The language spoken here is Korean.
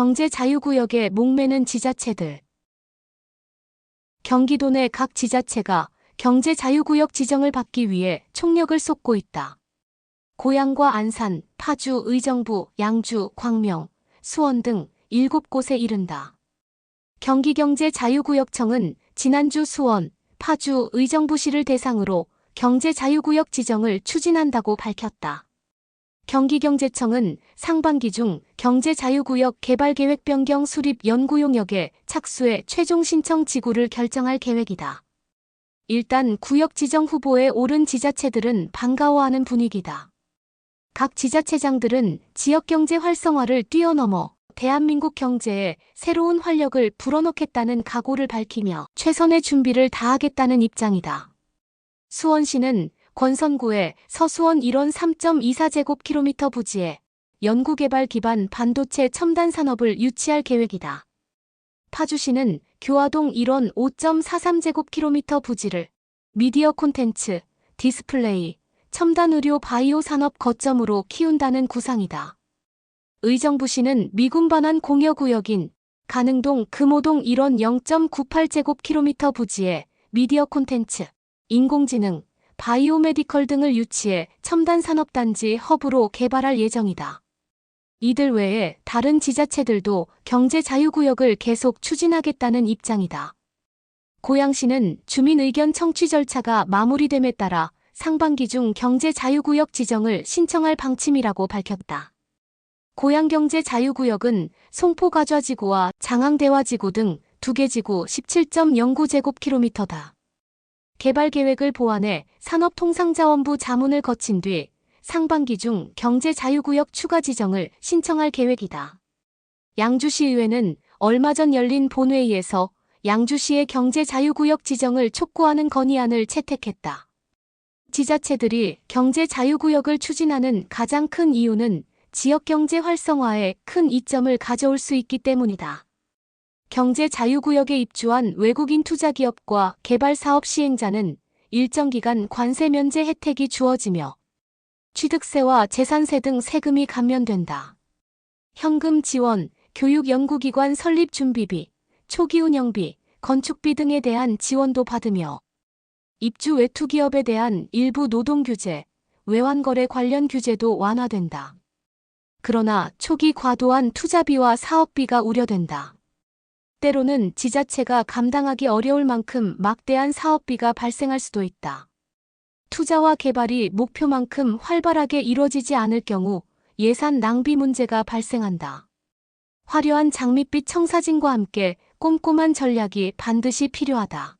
경제 자유구역에 목매는 지자체들. 경기도 내 각 지자체가 경제 자유구역 지정을 받기 위해 총력을 쏟고 있다. 고양과 안산, 파주, 의정부, 양주, 광명, 수원 등 7곳에 이른다. 경기경제자유구역청은 지난주 수원, 파주, 의정부시를 대상으로 경제자유구역 지정을 추진한다고 밝혔다. 경기경제청은 상반기 중 경제자유구역 개발계획 변경 수립 연구 용역에 착수해 최종 신청 지구를 결정할 계획이다. 일단 구역 지정 후보에 오른 지자체들은 반가워하는 분위기다. 각 지자체장들은 지역경제 활성화를 뛰어넘어 대한민국 경제에 새로운 활력을 불어넣겠다는 각오를 밝히며 최선의 준비를 다하겠다는 입장이다. 수원시는 권선구의 서수원 1원 3.24제곱킬로미터 부지에 연구개발 기반 반도체 첨단 산업을 유치할 계획이다. 파주시는 교화동 1원 5.43제곱킬로미터 부지를 미디어 콘텐츠, 디스플레이, 첨단 의료 바이오 산업 거점으로 키운다는 구상이다. 의정부시는 미군 반환 공여 구역인 가능동 금호동 1원 0.98제곱킬로미터 부지에 미디어 콘텐츠, 인공지능, 바이오메디컬 등을 유치해 첨단 산업단지 허브로 개발할 예정이다. 이들 외에 다른 지자체들도 경제 자유구역을 계속 추진하겠다는 입장이다. 고양시는 주민 의견 청취 절차가 마무리됨에 따라 상반기 중 경제 자유구역 지정을 신청할 방침이라고 밝혔다. 고양경제 자유구역은 송포가좌지구와 장항대화지구 등 두 개 지구 17.09제곱킬로미터다. 개발 계획을 보완해 산업통상자원부 자문을 거친 뒤 상반기 중 경제자유구역 추가 지정을 신청할 계획이다. 양주시의회는 얼마 전 열린 본회의에서 양주시의 경제자유구역 지정을 촉구하는 건의안을 채택했다. 지자체들이 경제자유구역을 추진하는 가장 큰 이유는 지역 경제 활성화에 큰 이점을 가져올 수 있기 때문이다. 경제 자유구역에 입주한 외국인 투자기업과 개발사업 시행자는 일정 기간 관세 면제 혜택이 주어지며 취득세와 재산세 등 세금이 감면된다. 현금 지원, 교육 연구기관 설립 준비비, 초기 운영비, 건축비 등에 대한 지원도 받으며 입주 외투 기업에 대한 일부 노동 규제, 외환거래 관련 규제도 완화된다. 그러나 초기 과도한 투자비와 사업비가 우려된다. 때로는 지자체가 감당하기 어려울 만큼 막대한 사업비가 발생할 수도 있다. 투자와 개발이 목표만큼 활발하게 이뤄지지 않을 경우 예산 낭비 문제가 발생한다. 화려한 장밋빛 청사진과 함께 꼼꼼한 전략이 반드시 필요하다.